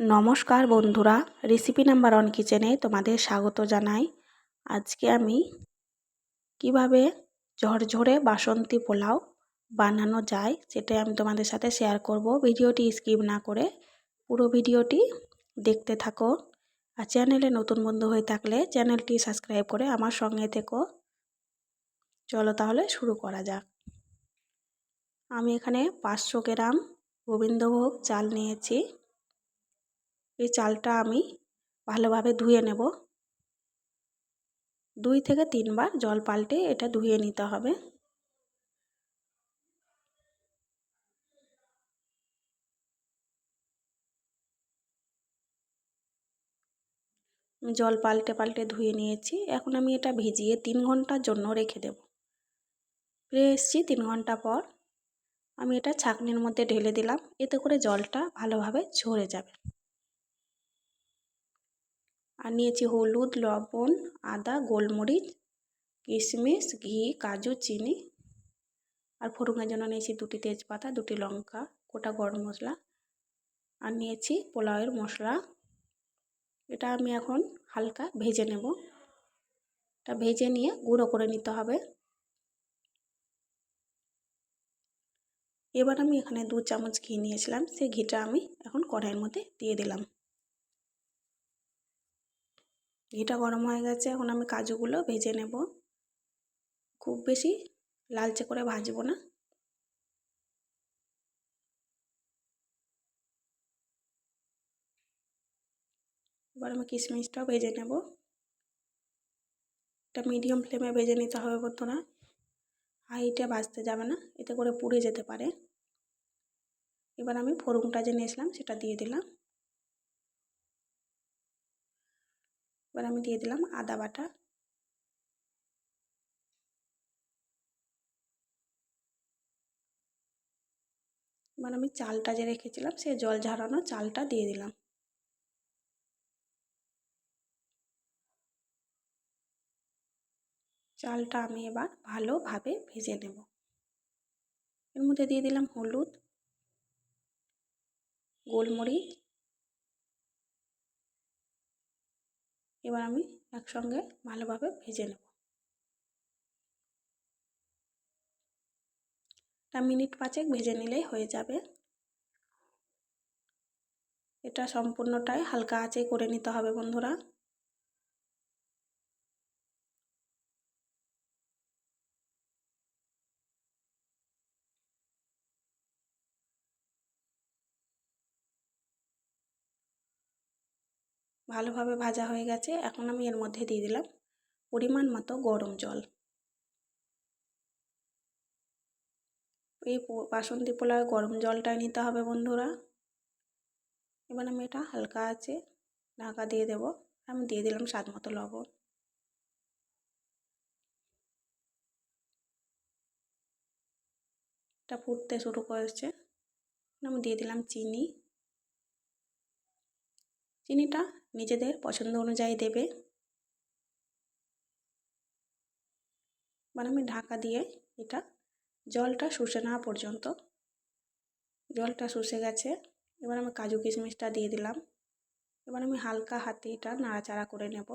নমস্কার বন্ধুরা recipe number one কিচেনে তোমাদের স্বাগত জানাই। আজকে আমি কীভাবে ঝরঝরে বাসন্তী পোলাও বানানো যায় সেটাই আমি তোমাদের সাথে শেয়ার করব। ভিডিওটি স্কিপ না করে পুরো ভিডিওটি দেখতে থাকো। আর চ্যানেলে নতুন বন্ধু হয়ে থাকলে চ্যানেলটি সাবস্ক্রাইব করে আমার সঙ্গে থেকো। চলো তাহলে শুরু করা যাক। আমি এখানে পাঁচশো গ্রাম গোবিন্দভোগ চাল নিয়েছি। এই চালটা আমি ভালোভাবে ধুয়ে নেব। দুই থেকে তিনবার জল পাল্টে এটা ধুয়ে নিতে হবে। জল পাল্টে পাল্টে ধুয়ে নিয়েছি। এখন আমি এটা ভিজিয়ে তিন ঘণ্টার জন্য রেখে দেব। ফিরে এসেছি তিন ঘণ্টা পর। আমি এটা ছাঁকনির মধ্যে ঢেলে দিলাম। এতে করে জলটা ভালোভাবে ঝরে যাবে। আর নিয়েছি হলুদ, লবণ, আদা, গোলমরিচ, কিশমিশ, ঘি, কাজু, চিনি আর ফোড়নের জন্য নিয়েছি দুটি তেজপাতা, দুটি লঙ্কা, গোটা গরম মশলা আর নিয়েছি পোলাওয়ের মশলা। এটা আমি এখন হালকা ভেজে নেব। এটা ভেজে নিয়ে গুঁড়ো করে নিতে হবে। এবার আমি এখানে দু চামচ ঘি নিয়েছিলাম। সেই ঘিটা আমি এখন কড়াইয়ের মধ্যে দিয়ে দিলাম। ঘিটা গরম হয়ে গেছে, এখন আমি কাজুগুলো ভেজে নেব। খুব বেশি লালচে করে ভাজবো না। এবার আমি কিশমিশটাও ভেজে নেব। এটা মিডিয়াম ফ্লেমে ভেজে নিতে হবে বন্ধুরা। হাইটে ভাজতে যাবে না, এতে করে পুড়ে যেতে পারে। এবার আমি ফোড়নটা যে নিয়েছিলাম সেটা দিয়ে দিলাম। এবার আমি দিয়ে দিলাম আদা বাটা। এবার আমি চালটা যে রেখেছিলাম, সে জল ঝরানো চালটা দিয়ে দিলাম। চালটা আমি এবার ভালোভাবে ভেজে নেব। এর মধ্যে দিয়ে দিলাম হলুদ, গোলমরিচ এবার আমি একসঙ্গে ভালোভাবে ভেজে নেব। একটা মিনিট পাঁচেক ভেজে নিলেই হয়ে যাবে। এটা সম্পূর্ণটাই হালকা আঁচে করে নিতে হবে বন্ধুরা। ভালোভাবে ভাজা হয়ে গেছে। এখন আমি এর মধ্যে দিয়ে দিলাম পরিমাণ মতো গরম জল। এই বাসন্তী পোলাও গরম জলটা নিতে হবে বন্ধুরা। এবার আমি এটা হালকা আছে ঢাকা দিয়ে দেব। আমি দিয়ে দিলাম স্বাদ মতো লবণ। এটা ফুটতে শুরু করেছে। আমি দিয়ে দিলাম চিনি। চিনিটা নিজেদের পছন্দ অনুযায়ী দেবে। মানে আমি ঢাকা দিয়ে এটা জলটা শুষে নেওয়া পর্যন্ত। জলটা শুষে গেছে। এবার আমি কাজু কিশমিশটা দিয়ে দিলাম। এবার আমি হালকা হাতে এটা নাড়াচাড়া করে নেব।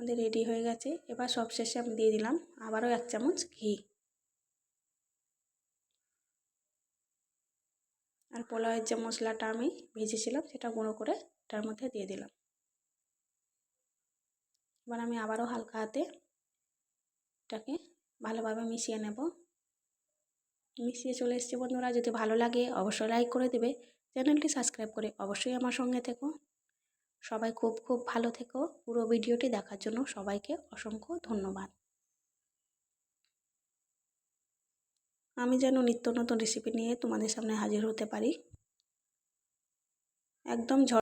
আমাদের রেডি হয়ে গেছে। এবার সব শেষে আমি দিয়ে দিলাম আবারও এক চামচ ঘি। আর পোলাওয়ের যে মশলাটা আমি ভেজেছিলাম, সেটা গুঁড়ো করে এটার মধ্যে দিয়ে দিলাম। এবার আমি আবারও হালকা হাতে এটাকে ভালোভাবে মিশিয়ে নেব। মিশিয়ে চলে এসছে বন্ধুরা, যদি ভালো লাগে অবশ্যই লাইক করে দেবে। চ্যানেলটি সাবস্ক্রাইব করে অবশ্যই আমার সঙ্গে থেকো। সবাই খুব খুব ভালো থেকো। পুরো ভিডিওটি দেখার জন্য সবাইকে অসংখ্য ধন্যবাদ। আমি যেন নিত্য নতুন রেসিপি নিয়ে তোমাদের সামনে হাজির হতে পারি। একদম